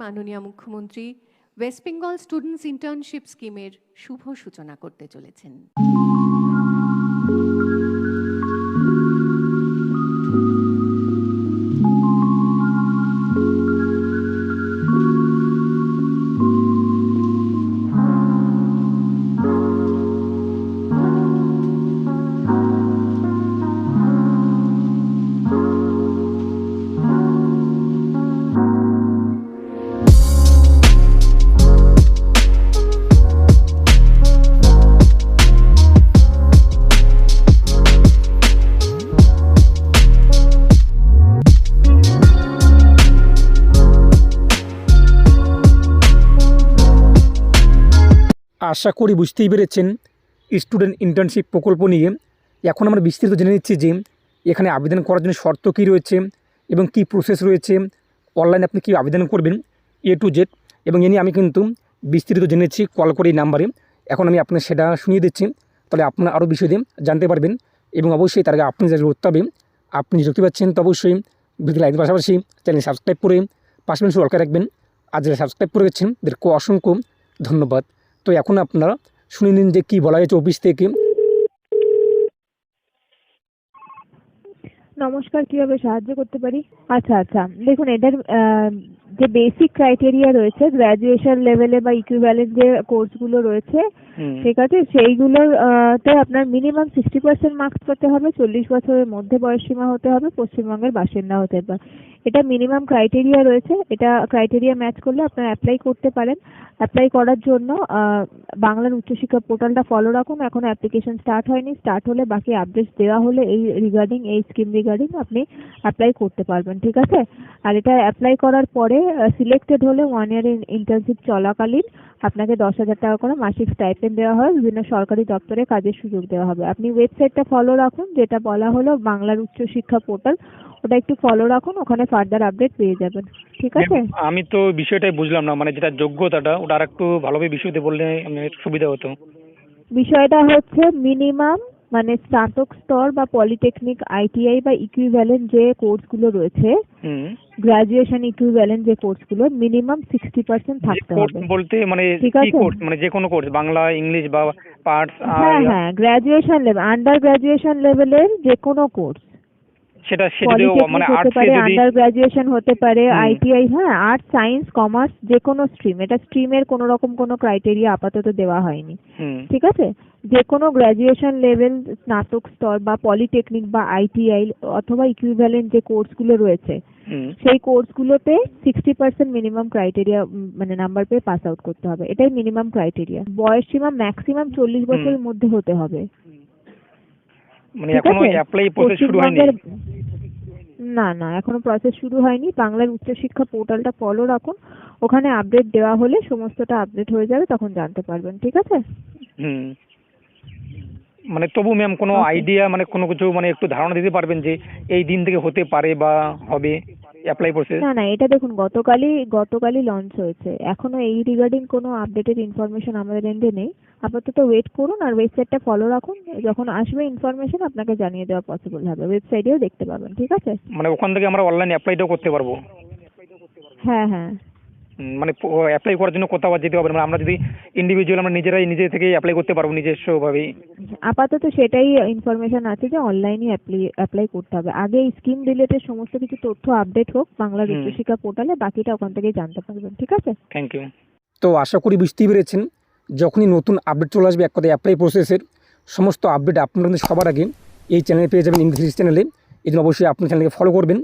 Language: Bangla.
মাননীয় মুখ্যমন্ত্রী ওয়েস্ট বেঙ্গল স্টুডেন্টস ইন্টার্নশিপ স্কিমের শুভ সূচনা করতে চলেছেন। আশা করি বুঝতেই পেরেছেন, স্টুডেন্ট ইন্টার্নশিপ প্রকল্প নিয়ে। এখন আমরা বিস্তারিত জেনে নিচ্ছি যে এখানে আবেদন করার জন্য শর্ত কী রয়েছে এবং কী প্রসেস রয়েছে। অনলাইনে আপনি কী আবেদন করবেন এ টু জেড এবং এ নিয়ে আমি কিন্তু বিস্তারিত জেনেছি কল করে এই নাম্বারে এখন আমি আপনার সেটা শুনিয়ে দিচ্ছি, তাহলে আপনার আরও বিষয় জানতে পারবেন এবং অবশ্যই তার আগে আপনি যা করতে হবে, আপনি দেখতে পাচ্ছেন তো অবশ্যই ভিডিও লাইনের পাশাপাশি চ্যানেল সাবস্ক্রাইব করে পাশে অলকা রাখবেন। আর যারা সাবস্ক্রাইব করে গেছেন অসংখ্য ধন্যবাদ। তো এখন আপনারা শুনে নিন যে কি বলা হয়েছে অফিস থেকে। নমস্কার, কীভাবে সাহায্য করতে পারি? আচ্ছা আচ্ছা। দেখুন এটার যে বেসিক ক্রাইটেরিয়া রয়েছে গ্র্যাজুয়েশন লেভেলে বা ইকুইভ্যালেন্ট যে কোর্সগুলো রয়েছে ঠিক আছে সেইগুলোর তে আপনার মিনিমাম সিক্সটি পার্সেন্ট মার্কস পেতে হবে চল্লিশ বছরের মধ্যে বয়সসীমা হতে হবে পশ্চিমবঙ্গের বাসিন্দা হতে হবে। এটা মিনিমাম ক্রাইটেরিয়া রয়েছে এটা ক্রাইটেরিয়া ম্যাচ করলে আপনারা অ্যাপ্লাই করতে পারেন। অ্যাপ্লাই করার জন্য আহ, বাংলার উচ্চশিক্ষা পোর্টালটা ফলো রাখুন। এখনও অ্যাপ্লিকেশন স্টার্ট হয়নি স্টার্ট হলে বাকি আপডেটস দেওয়া হলে এই রিগার্ডিং এই স্কিম রিগার্ডিং আপনি অ্যাপ্লাই করতে পারবেন ঠিক আছে? আর এটা অ্যাপ্লাই করার পরে সিলেক্টেড হলে ওয়ান ইয়ার ইন্টার্নশিপ চলাকালীন আপনাকে দশ হাজার টাকা করে মাসিক স্টাইপেন্ড দেওয়া হয়। বিভিন্ন সরকারি দপ্তরে কাজের সুযোগ দেওয়া হবে। আপনি ওয়েবসাইটটা ফলো রাখুন যেটা বলা হলো বাংলার উচ্চশিক্ষা পোর্টাল ওটা একটু ফলো রাখুন ওখানে ফার্দার আপডেট পেয়ে যাবেন। ঠিক আছে? আমি তো বিষয়টাই বুঝলাম না মানে যেটা যোগ্যতাটা ওটা আর একটু ভালোভাবে বিষয়তে বললে আমি সুবিধা হতো। বিষয়টা হচ্ছে মিনিমাম মানে স্নাতক স্তর বা পলিটেকনিক আইটিআই বা ইকুইভ্যালেন্ট যে কোর্সগুলো রয়েছে হুম। গ্রাজুয়েশন ইকুইভ্যালেন্ট যে কোর্সগুলো মিনিমাম সিক্সটি পার্সেন্ট থাকতে হবে। বলতে মানে ঠিক কি আছে। কোর্স মানে যে কোনো কোর্স বাংলা ইংলিশ বা পার্টস হ্যাঁ হ্যাঁ গ্রাজুয়েশন লেভেল আন্ডার গ্রাজুয়েশন লেভেলের যে কোনো কোর্স সেটা সেটা মানে যদি আন্ডার গ্রাজুয়েশন হতে পারে। আইটিআই হ্যাঁ আর্টস সায়েন্স কমার্স যে কোনো স্ট্রিম এটা স্ট্রিমের কোনো রকম কোনো ক্রাইটেরিয়া আপাতত দেওয়া হয়নি। ঠিক আছে? যে কোনো গ্র্যাজুয়েশন লেভেল স্নাতক স্তর বা পলিটেকনিক বা আইটিআই অথবা ইকুইভ্যালেন্ট যে কোর্সগুলো রয়েছে সেই কোর্সগুলোতে সিক্সটি পার্সেন্ট মিনিমাম ক্রাইটেরিয়া মানে নাম্বার পেয়ে পাস আউট করতে হবে। এটাই মিনিমাম ক্রাইটেরিয়া বয়স সীমা ম্যাক্সিমাম চল্লিশ বছরের মধ্যে হতে হবে। মানে এখনও? অ্যাপ্লাই প্রসেস শুরু হয়নি। না না এখনও প্রসেস শুরু হয়নি। বাংলার উচ্চশিক্ষা পোর্টালটা ফলো রাখুন। ওখানে আপডেট দেওয়া হলে সমস্তটা আপডেট হয়ে যাবে তখন জানতে পারবেন ঠিক আছে? হুম। মানে তবু ম্যাম কোনো. আইডিয়া মানে কোনো কিছু মানে একটু ধারণা দিতে পারবেন যে এই দিন থেকে হতে পারে বা হবে। অ্যাপ্লাই প্রসেস না না এটা দেখুন গতকালই গতকালই লঞ্চ হয়েছে। এখনও এই রিগার্ডিং কোনো আপডেটেড ইনফরমেশন আমাদের এন্ডে নেই। আপাতত ওয়েট করুন আর ওয়েবসাইটটা ফলো রাখুন। যখন আসবে ইনফরমেশন আপনাকে জানিয়ে দেওয়া পসিবল হবে। ওয়েবসাইটেও দেখতে পাবেন ঠিক আছে? মানে ওখান থেকে আমরা অনলাইন অ্যাপ্লাইটাও করতে পারব? হ্যাঁ হ্যাঁ। মানে অ্যাপ্লাই করার জন্য কোথাও যেতে হবে না। মানে আমরা যদি ইন্ডিভিজুয়াল আমরা নিজেরাই নিজে থেকে অ্যাপ্লাই করতে পারব নিজস্বভাবেই। আপাতত সেটাই ইনফরমেশন আছে যে অনলাইনে অ্যাপ্লাই করতে হবে। আগে এই স্কিম রিলেটেড সমস্ত কিছু তথ্য আপডেট হোক হুম। উচ্চশিক্ষা পোর্টালে বাকিটা ওখান থেকেই জানতে পারবেন ঠিক আছে? থ্যাংক ইউ তো আশা করি বুঝতেই পেরেছেন যখনই নতুন আপডেট চলে আসবে এক কথায় অ্যাপ্লাই প্রসেসের সমস্ত আপডেট আপনারা কিন্তু সবার আগে এই চ্যানেলে পেয়ে যাবেন ইংলিশ চ্যানেলে এই জন্য অবশ্যই আপনার চ্যানেলকে ফলো করবেন।